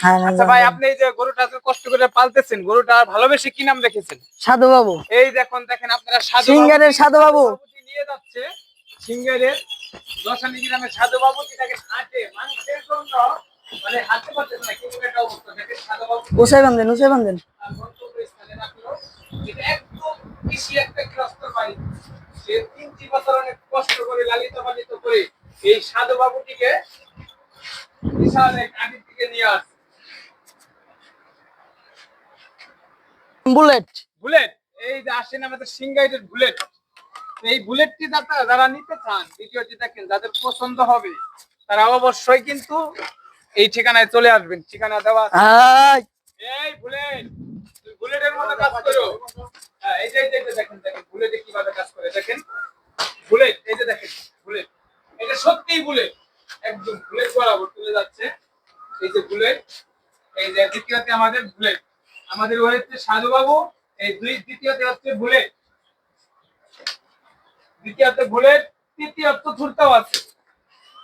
হ্যাঁ আচ্ছা ভাই আপনি এই যে গরুটা কষ্ট করে পালতেছেন গরুটা ভালোবেসে কি নাম রেখেছেন? সাধু বাবু। এই দেখুন দেখেন আপনারা সাধু সিঙ্গারের সাধু বাবু। নিয়ে যাচ্ছে সিঙ্গারের দশানি গ্রামের সাধু বাবুজি তাকে হাঁটে মানুষের জন্য মানে হাঁটতে পারতেছে না কিন্তু একটা অবস্থা? দেখেন সাধু বাবু। উসাই বান্ধেন রাখল। এটা একদম কৃষি একটা গ্রস্ত বাড়ি। সে তিনটি বছর অনেক কষ্ট করে লালিত পালিত করে এই সাধু বাবুটিকে বুলেট। বুলেট? এই যে আসেন আমাদের সিঙ্গাইটের বুলেট। এই বুলেটটি যারা যারা নিতে চান ভিডিওটি দেখেন যাদের পছন্দ হবে তারা অবশ্যই কিন্তু এই ঠিকানায় চলে আসবেন। ঠিকানা দেওয়া এই বুলেট! বুলেটের মতো কাজ করো। হ্যাঁ, এই যে দেখেন দেখেন বুলেটে কীভাবে কাজ করে দেখেন। বুলেট এই যে দেখেন বুলেট। এটা সত্যিই বুলেট। একদম বুলেট বরাবর তুলে যাচ্ছে। এই যে বুলেট এই যে দ্বিতীয়তে আমাদের বুলেট আমাদের ওই হচ্ছে সাধু বাবু এই দুই দ্বিতীয়তে হচ্ছে বুলেট দ্বিতীয়তে বুলেট তৃতীয়ত আছে।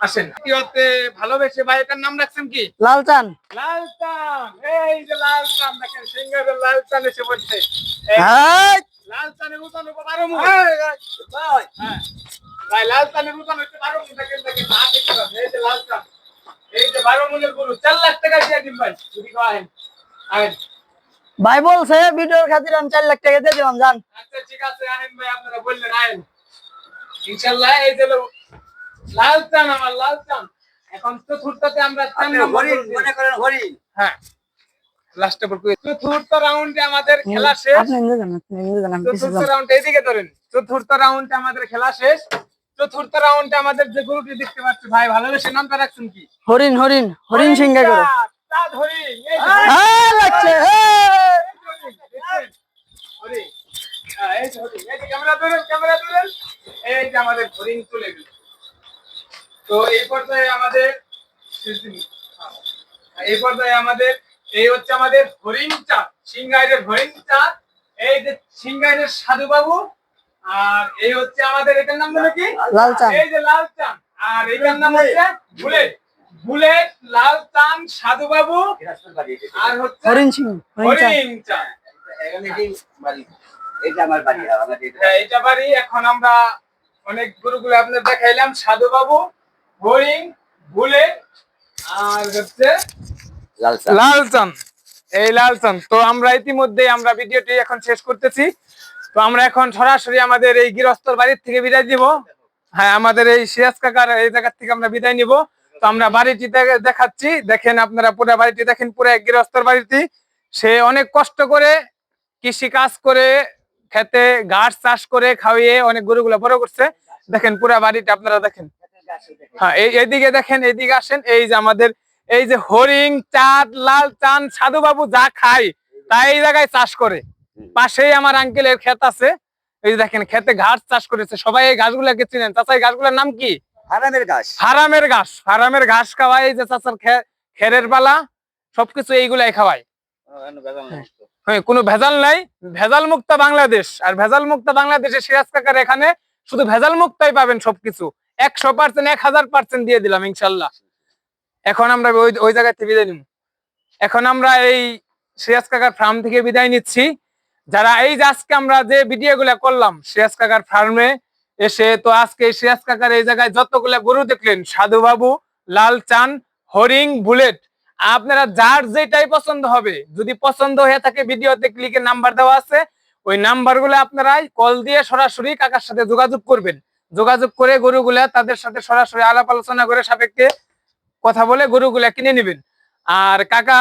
আসেন। তৃতীয়তে ভালোবেসে ভাই এটার নাম রাখছেন কি? লালচান। লালচান। এই যে লালচান দেখেন সিঙ্গারের লালচান এসে বলছে আয় লালচানের উঠান বারো মুখ হ্যাঁ। ভাই উঠান হচ্ছে বারো দেখেন দেখেন না দেখতে পাবেন। এই যে লালচান এই যে বারো মুখের গরু চার লাখ টাকা দিয়ে দিন ভাই যদি আহেন আহেন। ভাই বলছে ভিডিওর খাতির আমি চার লাখ টাকা দিয়ে দিলাম জান আচ্ছা ঠিক আছে আহেন ভাই আপনারা বললেন আহেন। ইনশাল্লাহ এই যে লো- লালচান আমার লালচান এখন চতুর্থতে আমরা নম্বর মনে করেন হরিণ। হ্যাঁ। লাস্ট পর চতুর্থ রাউন্ডে আমাদের খেলা শেষ। চতুর্থ রাউন্ড এইদিকে ধরেন চতুর্থ রাউন্ডে আমাদের খেলা শেষ। চতুর্থ রাউন্ডে আমাদের যে গ্রুপটি দেখতে পাচ্ছি ভাই ভালোবেসে নামটা রাখছেন কি? হরিণ হরিণ হরিণ সিংহা চাঁদ এই লাগছে। হ্যাঁ, যে আমাদের হরিণ চলে গেল। তো এই পর্যায়ে আমাদের এই পর্যায়ে আমাদের এই হচ্ছে আমাদের হরিণ চাঁদ সিংগাইরের হরিণ চাঁদ। এই যে সিংগাইরের সাধু বাবু আর এই হচ্ছে আমাদের এটার নাম হলো কি? লাল চাঁদ। এই যে লাল চাঁদ আর এটার নাম হচ্ছে বুলেট। বুলেট লাল চাঁদ সাধু বাবু আর হচ্ছে হরিণ সিং হরিণ চাঁদ। হরিণ চাঁদ। এখানে যে বাড়ি এটা আমার বাড়ি। এটা হ্যাঁ, বাড়ি এখন আমরা অনেক গুরুগুলো আপনার দেখাইলাম। সাধু বাবু হরিণ বুলেট আর হচ্ছে লাল চা লালচন। এই লালচন। তো আমরা ইতিমধ্যে আমরা ভিডিওটি এখন শেষ করতেছি। তো আমরা এখন সরাসরি আমাদের এই গৃহস্থর বাড়ির থেকে বিদায় দিব হ্যাঁ আমাদের এই সিরাজ কাকার এই জায়গার থেকে আমরা বিদায় নিব। তো আমরা বাড়িটি দেখাচ্ছি। দেখেন আপনারা পুরো বাড়িটি দেখেন, পুরো এক গৃহস্থর বাড়িটি। সে অনেক কষ্ট করে কৃষি কাজ করে, খেতে গাছ চাষ করে, খাওয়িয়ে অনেক গরুগুলো বড় করছে। দেখেন পুরো বাড়িটা আপনারা দেখেন। হ্যাঁ এই এইদিকে দেখেন, এইদিকে আসেন। এই যে আমাদের, এই যে হরিণ চাঁদ, লাল, চাঁদ, সাধু বাবু যা খায়, তাই এই জায়গায় চাষ করে। পাশেই আমার আঙ্কেলের ক্ষেত আছে। এই দেখেন খেতে ঘাস চাষ করেছে। সবাই এই ঘাসগুলোকে চিনেন। চাচা এই ঘাসগুলোর নাম কি? হারামের গাছ হারামের ঘাস। হারামের ঘাস খাওয়ায় এই যে চাচার খেরের পালা সবকিছু এইগুলাই খাওয়ায়। হ্যাঁ। কোনো ভেজাল নাই। ভেজাল মুক্ত বাংলাদেশ। আর ভেজাল মুক্ত বাংলাদেশে সিরাজ কাকার এখানে শুধু ভেজাল মুক্তই পাবেন সবকিছু। একশো পার্সেন্ট এক হাজার পার্সেন্ট দিয়ে দিলাম ইনশাল্লাহ। এখন আমরা ওই ওই জায়গা থেকে বিদায় নিব। এখন আমরা এই সিরাজ কাকার ফার্ম থেকে বিদায় নিচ্ছি। যারা এই যে আজকে আমরা যে ভিডিও গুলা করলাম সিরাজ কাকার ফার্মে এসে, তো আজকে সিরাজ কাকার এই জায়গায় যতগুলা গরু দেখলেন, সাধু বাবু, লাল চান, হরিং, বুলেট, আপনারা যার যেটাই পছন্দ হবে, যদি পছন্দ হয়ে থাকে ভিডিওতে ক্লিকে নাম্বার দেওয়া আছে, ওই নাম্বারগুলো আপনারা কল দিয়ে সরাসরি কাকার সাথে যোগাযোগ করবেন। যোগাযোগ করে গরুগুলা তাদের সাথে সরাসরি আলাপ আলোচনা করে সাপেক্ষে কথা বলে গরুগুলা কিনে নেবেন। আর কাকা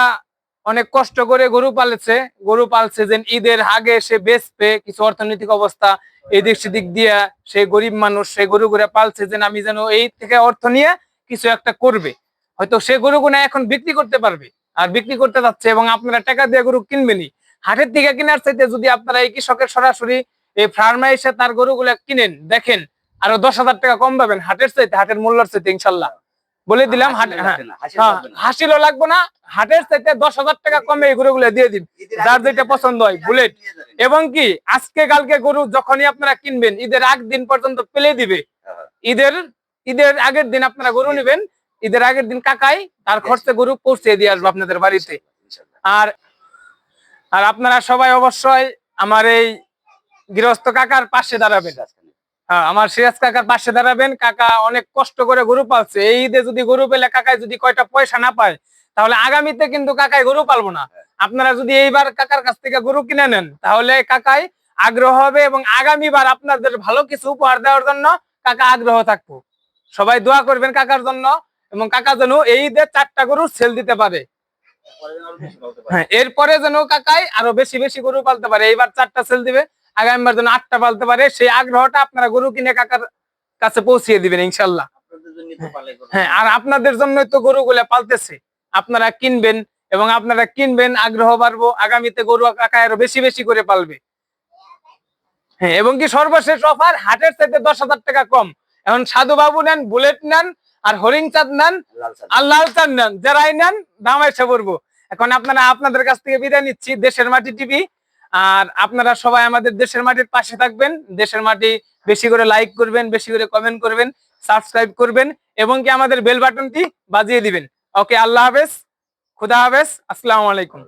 অনেক কষ্ট করে গরু পালেছে, গরু পালছে যে ঈদের আগে সে বেচবে, কিছু অর্থনৈতিক অবস্থা এদিক সেদিক দিয়া সে গরিব মানুষ, সে গরুগুলা পালছে যে আমি যেন এই থেকে অর্থ নিয়ে কিছু একটা করবে। হয়তো সে গরুগুনা এখন বিক্রি করতে পারবে, আর বিক্রি করতে যাচ্ছে এবং আপনারা টাকা দিয়ে গরু কিনবেনই। হাটের থেকে কেনার চাইতে যদি আপনারা এই কৃষকের সরাসরি এই ফার্মে এসে তার গরুগুলা কিনেন, দেখেন আরও দশ হাজার টাকা কম পাবেন হাটের চাইতে, হাটের মূল্যের চাইতে, ইনশাল্লাহ। বলে দিলাম হ্যাঁ হ্যাঁ, হাসিলও লাগবে না। হাটের চাইতে দশ হাজার টাকা কমে এই গরুগুলো দিয়ে দিন যার যেটা পছন্দ হয় বুলেট। এবং কি আজকে কালকে গরু যখনই আপনারা কিনবেন ঈদের আগ দিন পর্যন্ত পেলে দিবে। ঈদের ঈদের আগের দিন আপনারা গরু নেবেন ঈদের আগের দিন কাকাই তার খরচে গরু পৌঁছে দিয়ে আসব আপনাদের বাড়িতে। আর আর আপনারা সবাই অবশ্যই আমার এই গৃহস্থ কাকার পাশে দাঁড়াবেন। আমার সিরাজ কাকার পাশে দাঁড়াবেন। কাকা অনেক কষ্ট করে গরু পালছে। এই ঈদে যদি গরু পেলে কাকায় যদি কয়টা পয়সা না পায়, তাহলে আগামীতে কিন্তু কাকায় গরু পালবো না। আপনারা যদি এইবার কাকার কাছ থেকে গরু কিনে নেন, তাহলে কাকাই আগ্রহ হবে এবং আগামীবার আপনাদের ভালো কিছু উপহার দেওয়ার জন্য কাকা আগ্রহ থাকব। সবাই দোয়া করবেন কাকার জন্য এবং কাকা যেন এই ঈদে চারটা গরু সেল দিতে পারে। হ্যাঁ এরপরে যেন কাকাই আরও বেশি বেশি গরু পালতে পারে। এইবার চারটা সেল দিবে। আগামীবার যেন আটটা পালতে পারে সেই আগ্রহটা আপনারা গরু কিনে কাকার কাছে পৌঁছিয়ে দিবেন ইনশাল্লাহ। হ্যাঁ আর আপনাদের জন্যই তো গরুগুলা পালতেছে। আপনারা কিনবেন এবং আপনারা কিনবেন আগ্রহ বাড়বো আগামীতে গরু কাকা আরও বেশি বেশি করে পালবে। হ্যাঁ এবং কি সর্বশেষ অফার হাটের চাইতে দশ হাজার টাকা কম। এখন সাধু বাবু নেন বুলেট নেন আর হরিং চাঁদ নেন আর লাল চাঁদ নেন যারাই নেন দাম এসে পড়ব। এখন আপনারা আপনাদের কাছ থেকে বিদায় নিচ্ছি দেশের মাটি টিভি। আর আপনারা সবাই আমাদের দেশের মাটির পাশে থাকবেন। দেশের মাটি বেশি করে লাইক করবেন, বেশি করে কমেন্ট করবেন সাবস্ক্রাইব করবেন, এবং কি আমাদের বেল বাটনটি বাজিয়ে দিবেন। ওকে আল্লাহ হাফেজ, খুদা হাফেজ, আসসালামু আলাইকুম।